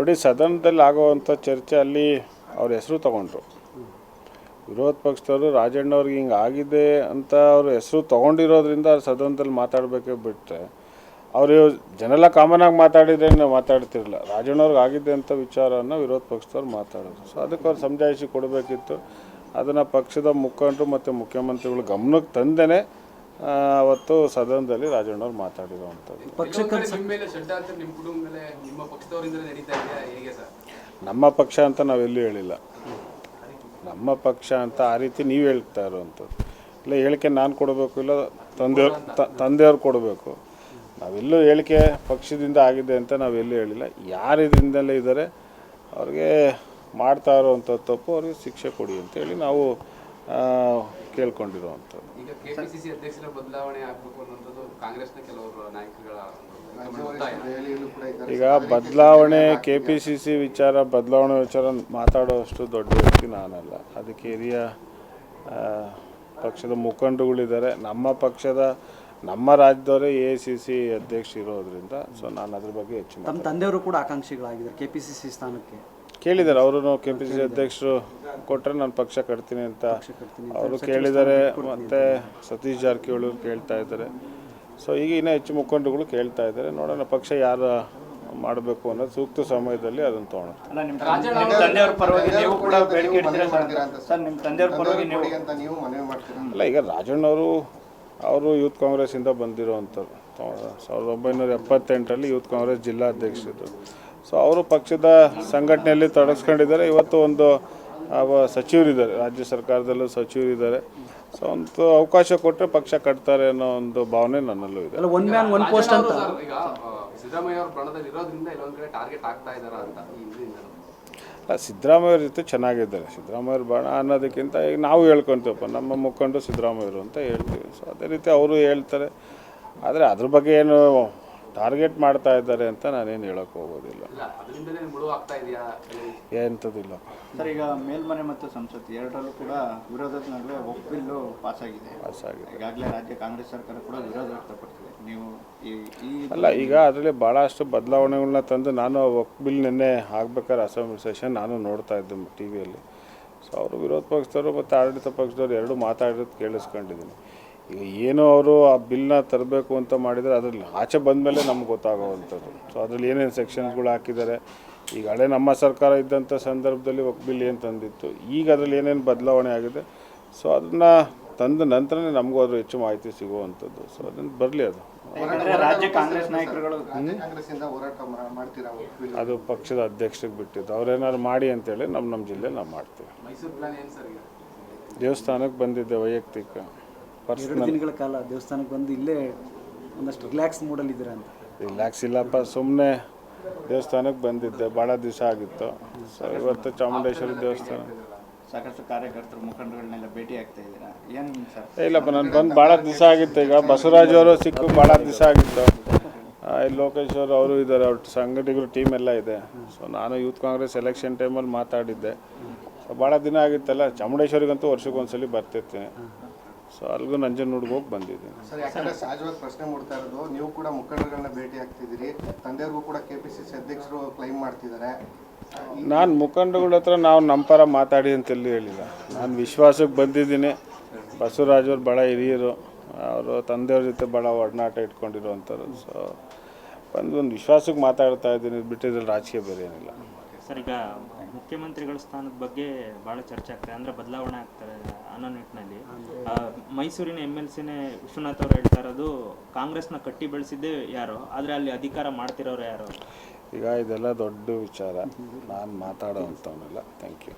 ನೋಡಿ ಸದನದಲ್ಲಿ ಆಗೋವಂಥ ಚರ್ಚೆ ಅಲ್ಲಿ ಅವ್ರ ಹೆಸರು ತಗೊಂಡ್ರು. ವಿರೋಧ ಪಕ್ಷದವರು, ರಾಜಣ್ಣವ್ರಿಗೆ ಹಿಂಗೆ ಆಗಿದೆ ಅಂತ ಅವ್ರ ಹೆಸರು ತೊಗೊಂಡಿರೋದ್ರಿಂದ ಅವ್ರು ಸದನದಲ್ಲಿ ಮಾತಾಡಬೇಕೇ ಬಿಟ್ಟರೆ ಅವರು ಜನೆಲ್ಲ ಕಾಮನ್ ಆಗಿ ಮಾತಾಡಿದ್ರೆ ನಾವು ಮಾತಾಡ್ತಿರಲಿಲ್ಲ. ರಾಜಣ್ಣವ್ರಿಗೆ ಆಗಿದೆ ಅಂತ ವಿಚಾರವನ್ನು ವಿರೋಧ ಪಕ್ಷದವ್ರು ಮಾತಾಡೋದು. ಸೊ ಅದಕ್ಕೆ ಅವ್ರು ಸಮಜಾಯಿಷಿ ಕೊಡಬೇಕಿತ್ತು. ಅದನ್ನು ಪಕ್ಷದ ಮುಖಂಡರು ಮತ್ತು ಮುಖ್ಯಮಂತ್ರಿಗಳು ಗಮನಕ್ಕೆ ತಂದೇ ಅವತ್ತು ಸದನದಲ್ಲಿ ರಾಜಣ್ಣವ್ರು ಮಾತಾಡಿರುವಂಥದ್ದು. ನಿಮ್ಮ ಮೇಲೆ ಷಡ್ಡಾಂತರ ನಿಮ್ಮ ಕುಟುಂಬ ಮೇಲೆ ನಿಮ್ಮ ಪಕ್ಷದವರಿಂದಲೇ ನಡೀತಾ ಹೇಗೆ ಸರ್? ನಮ್ಮ ಪಕ್ಷ ಅಂತ ನಾವೆಲ್ಲೂ ಹೇಳಿಲ್ಲ. ನಮ್ಮ ಪಕ್ಷ ಅಂತ ಆ ರೀತಿ ನೀವು ಹೇಳ್ತಾ ಇರುವಂಥದ್ದು. ಇಲ್ಲ ಹೇಳಿಕೆ ನಾನು ಕೊಡಬೇಕು ಇಲ್ಲ ತಂದೆಯವ್ರು ತ- ತಂದೆಯವ್ರು ಕೊಡಬೇಕು. ನಾವೆಲ್ಲೂ ಹೇಳಿಕೆ ಪಕ್ಷದಿಂದ ಆಗಿದೆ ಅಂತ ನಾವೆಲ್ಲೂ ಹೇಳಿಲ್ಲ. ಯಾರು ಇದರಿಂದಲೇ ಇದ್ದಾರೆ ಅವ್ರಿಗೆ ಮಾಡ್ತಾ ಇರೋವಂಥ ತಪ್ಪು ಅವ್ರಿಗೆ ಶಿಕ್ಷೆ ಕೊಡಿ ಅಂತೇಳಿ ನಾವು ಕೇಳ್ಕೊಂಡಿರೋವಂಥದ್ದು. ಈಗ ಕೆಪಿಸಿಸಿ ಅಧ್ಯಕ್ಷರ ಬದಲಾವಣೆ ಆಗಬೇಕು ಅನ್ನೋದು ಕಾಂಗ್ರೆಸ್ನ ಕೆಲವರು ನಾಯಕರುಗಳ. ಈಗ ಬದಲಾವಣೆ ಕೆ ಪಿ ಸಿ ಸಿ ವಿಚಾರ ಬದಲಾವಣೆ ವಿಚಾರ ಮಾತಾಡೋಷ್ಟು ದೊಡ್ಡ ವ್ಯಕ್ತಿ ನಾನಲ್ಲ. ಅದಕ್ಕೆ ಹಿರಿಯ ಪಕ್ಷದ ಮುಖಂಡರುಗಳಿದ್ದಾರೆ. ನಮ್ಮ ಪಕ್ಷದ ನಮ್ಮ ರಾಜ್ಯದವರೇ ಎ ಸಿ ಸಿ ಅಧ್ಯಕ್ಷ ಇರೋದ್ರಿಂದ ಸೊ ನಾನು ಅದ್ರ ಬಗ್ಗೆ ಹೆಚ್ಚು ತಮ್ಮ ತಂದೆಯವರು ಕೂಡ ಆಕಾಂಕ್ಷಿಗಳಾಗಿದ್ದಾರೆ ಕೆ ಪಿ ಸಿ ಸಿ ಸ್ಥಾನಕ್ಕೆ. ಕೇಳಿದ್ದಾರೆ. ಅವರು ಕೆ ಪಿ ಸಿ ಸಿ ಅಧ್ಯಕ್ಷರು ಕೊಟ್ಟರೆ ನಾನು ಪಕ್ಷ ಕಟ್ತೀನಿ ಅಂತ. ಅವರು ಕೇಳಿದ್ದಾರೆ ಮತ್ತು ಸತೀಶ್ ಜಾರಕಿಹೊಳಿ ಅವ್ರು ಕೇಳ್ತಾ ಇದ್ದಾರೆ. ಸೊ ಈಗ ಇನ್ನೂ ಹೆಚ್ಚು ಮುಖಂಡರುಗಳು ಕೇಳ್ತಾ ಇದ್ದಾರೆ. ನೋಡೋಣ ಪಕ್ಷ ಯಾರು ಮಾಡಬೇಕು ಅನ್ನೋದು ಸೂಕ್ತ ಸಮಯದಲ್ಲಿ ಅದನ್ನು ತಗೊಳ್ಳೋಣ ಅಲ್ಲ ನಿಮ್ಮ ನಿಮ್ಮ ತಂದೆಯವ್ರ ಪರವಾಗಿ ನೀವು ಕೂಡ ಬೇಡಿಕೆ ಇಡ್ತೀರಾ ಸರ್? ಸರ್ ನಿಮ್ಮ ತಂದೆಯವ್ರ ಪರವಾಗಿ ನೀವು ಅಂತ ನೀವು ಮನವಿ ಮಾಡ್ತೀರಾ? ಅಲ್ಲ ಈಗ ರಾಜಣ್ಣವರು ಅವರು ಯೂತ್ ಕಾಂಗ್ರೆಸ್ಸಿಂದ ಬಂದಿರೋವಂಥದ್ದು ಸಾವಿರದ ಒಂಬೈನೂರ ಎಪ್ಪತ್ತೆಂಟರಲ್ಲಿ ಯೂತ್ ಕಾಂಗ್ರೆಸ್ ಜಿಲ್ಲಾಧ್ಯಕ್ಷರು. ಸೊ ಅವರು ಪಕ್ಷದ ಸಂಘಟನೆಯಲ್ಲಿ ತೊಡಗಿಸ್ಕೊಂಡಿದ್ದಾರೆ. ಇವತ್ತು ಒಂದು ಸಚಿವರಿದ್ದಾರೆ. ರಾಜ್ಯ ಸರ್ಕಾರದಲ್ಲೂ ಸಚಿವರಿದ್ದಾರೆ. ಸೊ ಒಂದು ಅವಕಾಶ ಕೊಟ್ಟರೆ ಪಕ್ಷ ಕಟ್ತಾರೆ ಅನ್ನೋ ಒಂದು ಭಾವನೆ ನನ್ನಲ್ಲೂ ಇದೆ. ಅಲ್ಲ ಒನ್ ಮ್ಯಾನ್ ಒನ್ ಪೋಸ್ಟ್ ಅಂತ. ಸಿದ್ದರಾಮಯ್ಯ ಸಿದ್ದರಾಮಯ್ಯವ್ರ ಜೊತೆ ಚೆನ್ನಾಗಿದ್ದಾರೆ. ಸಿದ್ದರಾಮಯ್ಯವ್ರ ಬಣ ಅನ್ನೋದಕ್ಕಿಂತ ಈಗ ನಾವು ಹೇಳ್ಕೊತೀವಪ್ಪ. ನಮ್ಮ ಮುಖಂಡರು ಸಿದ್ದರಾಮಯ್ಯರು ಅಂತ ಹೇಳ್ತೀವಿ. ಸೊ ಅದೇ ರೀತಿ ಅವರು ಹೇಳ್ತಾರೆ. ಆದರೆ ಅದ್ರ ಬಗ್ಗೆ ಏನು ಟಾರ್ಗೆಟ್ ಮಾಡ್ತಾ ಇದ್ದಾರೆ ಅಂತ ನಾನೇನು ಹೇಳಕ್ ಹೋಗೋದಿಲ್ಲ. ಎಂಥದ್ದಿಲ್ಲ. ಸರ್ ಈಗ ಮೇಲ್ಮನೆ ಮತ್ತು ಸಂಸತ್ ಎರಡರಲ್ಲೂ ಕೂಡ ವಿರೋಧದ ನಡುವೆ ಒಪ್ಪಿಲ್ಲು ಪಾಸ್ ಆಗಿದೆ ಪಾಸ್ ಆಗಿದೆ ಈಗಾಗಲೇ ರಾಜ್ಯ ಕಾಂಗ್ರೆಸ್ ಸರ್ಕಾರ ಕೂಡ ವಿರೋಧ ವ್ಯಕ್ತಪಡಿಸಿದೆ. ನೀವು ಈ ಅಲ್ಲ ಈಗ ಅದರಲ್ಲಿ ಭಾಳಷ್ಟು ಬದಲಾವಣೆಗಳನ್ನ ತಂದು ನಾನು ಬಿಲ್ ನಿನ್ನೆ ಆಗ್ಬೇಕಾದ್ರೆ ಅಸೆಂಬ್ಲಿ ಸೆಷನ್ ನಾನು ನೋಡ್ತಾ ಇದ್ದೆ ಟಿ ವಿಯಲ್ಲಿ. ಸೊ ಅವರು ವಿರೋಧ ಪಕ್ಷದವರು ಮತ್ತು ಆಡಳಿತ ಪಕ್ಷದವರು ಎರಡು ಮಾತಾಡಿರೋದು ಕೇಳಿಸ್ಕೊಂಡಿದ್ದೀನಿ. ಈಗ ಏನು ಅವರು ಆ ಬಿಲ್ನ ತರಬೇಕು ಅಂತ ಮಾಡಿದರೆ ಅದರಲ್ಲಿ ಆಚೆ ಬಂದಮೇಲೆ ನಮ್ಗೆ ಗೊತ್ತಾಗೋವಂಥದ್ದು. ಸೊ ಅದರಲ್ಲಿ ಏನೇನು ಸೆಕ್ಷನ್ಸ್ಗಳು ಹಾಕಿದ್ದಾರೆ. ಈಗ ಹಳೆ ನಮ್ಮ ಸರ್ಕಾರ ಇದ್ದಂಥ ಸಂದರ್ಭದಲ್ಲಿ ಬಿಲ್ ಏನು ತಂದಿತ್ತು? ಈಗ ಅದರಲ್ಲಿ ಏನೇನು ಬದಲಾವಣೆ ಆಗಿದೆ? ಸೊ ಅದನ್ನು ತಂದ ನಂತರನೇ ನಮಗೂ ಅದ್ರ ಹೆಚ್ಚು ಮಾಹಿತಿ ಸಿಗುವಂಥದ್ದು. ಸೊ ಅದನ್ನು ಬರಲಿ ಅದು. ರಾಜ್ಯ ಕಾಂಗ್ರೆಸ್ ನಾಯಕರುಗಳು ಕಾಂಗ್ರೆಸ್ ಇಂದ ಹೋರಾಟ ಮಾ- ಮಾಡ್ತೀರಾ ಅದು ಪಕ್ಷದ ಅಧ್ಯಕ್ಷರಿಗೆ ಬಿಟ್ಟಿದ್ದು. ಅವ್ರೇನಾದ್ರು ಮಾಡಿ ಅಂತೇಳಿ ನಮ್ಮ ನಮ್ಮ ಜಿಲ್ಲೆ ನಾವು ಮಾಡ್ತೀವಿ. ಮೈಸೂರು ಪ್ಲಾನ್ ಏನು ಸರ್ ಈಗ? ದೇವಸ್ಥಾನಕ್ಕೆ ಬಂದಿದ್ದೆ ವೈಯಕ್ತಿಕ. ಎರಡು ಪರ್ಸ್ನಲ್. ದಿನಗಳ ಕಾಲ ದೇವಸ್ಥಾನಕ್ಕೆ ಬಂದು ಇಲ್ಲೇ ಒಂದಷ್ಟು ರಿಲ್ಯಾಕ್ಸ್ ಮೂಡಲ್ಲಿ ಇದ್ದೀರಾ ಅಂತ. ರಿಲ್ಯಾಕ್ಸ್ ಇಲ್ಲಪ್ಪ ಸುಮ್ಮನೆ ದೇವಸ್ಥಾನಕ್ಕೆ ಬಂದಿದ್ದೆ. ಭಾಳ ದಿವಸ ಆಗಿತ್ತು. ಸೊ ಇವತ್ತು ಚಾಮುಂಡೇಶ್ವರಿ ದೇವಸ್ಥಾನ. ಸಾಕಷ್ಟು ಕಾರ್ಯಕರ್ತರು ಮುಖಂಡಗಳನ್ನೆಲ್ಲ ಭೇಟಿ ಆಗ್ತಾ ಇದ್ದೀರಾ? ಏನು ಸರ್? ಏ, ಇಲ್ಲಪ್ಪ ನಾನು ಬಂದು ಭಾಳ ದಿವಸ ಆಗಿತ್ತು. ಈಗ ಬಸವರಾಜ್ ಅವರು ಸಿಕ್ಕು ಭಾಳ ದಿವಸ ಆಗಿತ್ತು. ಆ, ಇಲ್ಲಿ ಲೋಕೇಶ್ ಅವರು ಅವರು ಇದ್ದಾರೆ. ಅವ್ರ ಸಂಘಟಕರು ಟೀಮ್ ಎಲ್ಲ ಇದೆ. ಸೊ ನಾನು ಯೂತ್ ಕಾಂಗ್ರೆಸ್ ಎಲೆಕ್ಷನ್ ಟೈಮಲ್ಲಿ ಮಾತಾಡಿದ್ದೆ. ಸೊ ಭಾಳ ದಿನ ಆಗಿತ್ತಲ್ಲ. ಚಾಮುಂಡೇಶ್ವರಿಗಂತೂ ವರ್ಷಕ್ಕೊಂದ್ಸಲಿ ಬರ್ತಿರ್ತೀನಿ. ಸೊ ಅಲ್ಲಿಗೂ ನಂಜನಗೂಡ್ಗೆ ಹೋಗಿ ಬಂದಿದ್ದೀನಿ. ಸರ್ ಯಾಕಂದ್ರೆ ಸಹಜವಾಗಿ ಪ್ರಶ್ನೆ ಮಾಡ್ತಾ ಇರೋದು ನೀವು ಕೂಡ ಮುಖಂಡರುಗಳನ್ನ ಭೇಟಿ ಆಗ್ತಿದ್ದೀರಿ. ತಂದೆಯವ್ರಿಗೂ ಕೂಡ ಕೆ ಪಿ ಸಿ ಅಧ್ಯಕ್ಷರು ಕ್ಲೈಮ್ ಮಾಡ್ತಿದ್ದಾರೆ. ನಾನು ಮುಖಂಡಗಳ ಹತ್ರ ನಾವು ನಮ್ಮ ಪರ ಮಾತಾಡಿ ಅಂತೆಲ್ಲೂ ಹೇಳಿಲ್ಲ. ನಾನು ವಿಶ್ವಾಸಕ್ಕೆ ಬಂದಿದ್ದೀನಿ. ಬಸವರಾಜವ್ರು ಭಾಳ ಹಿರಿಯರು. ಅವರು ತಂದೆಯವ್ರ ಜೊತೆ ಭಾಳ ಒಡನಾಟ ಇಟ್ಕೊಂಡಿರುವಂಥವ್ರು. ಸೊ ಬಂದು ಒಂದು ವಿಶ್ವಾಸಕ್ಕೆ ಮಾತಾಡ್ತಾ ಇದ್ದೀನಿ. ಬಿಟ್ಟಿದ್ರಲ್ಲಿ ರಾಜಕೀಯ ಬೇರೆ ಏನಿಲ್ಲ. ಸರ್ ಈಗ ಮುಖ್ಯಮಂತ್ರಿಗಳ ಸ್ಥಾನದ ಬಗ್ಗೆ ಬಹಳ ಚರ್ಚೆ ಆಗ್ತದೆ. ಅಂದ್ರೆ ಬದಲಾವಣೆ ಆಗ್ತಾರೆ ಅನ್ನೋ ನಿಟ್ಟಿನಲ್ಲಿ. ಮೈಸೂರಿನ ಎಂ ಎಲ್ ಸಿನೇ ವಿಶ್ವನಾಥ್ ಅವರು ಹೇಳ್ತಾ ಇರೋದು, ಕಾಂಗ್ರೆಸ್ನ ಕಟ್ಟಿ ಬೆಳೆಸಿದ್ದೇ ಯಾರು, ಆದರೆ ಅಲ್ಲಿ ಅಧಿಕಾರ ಮಾಡ್ತಿರೋರು ಯಾರು? ಈಗ ಇದೆಲ್ಲ ದೊಡ್ಡ ವಿಚಾರ. ನಾನು ಮಾತಾಡೋ ಅಂಥವನ್ನೆಲ್ಲ ಥ್ಯಾಂಕ್ ಯು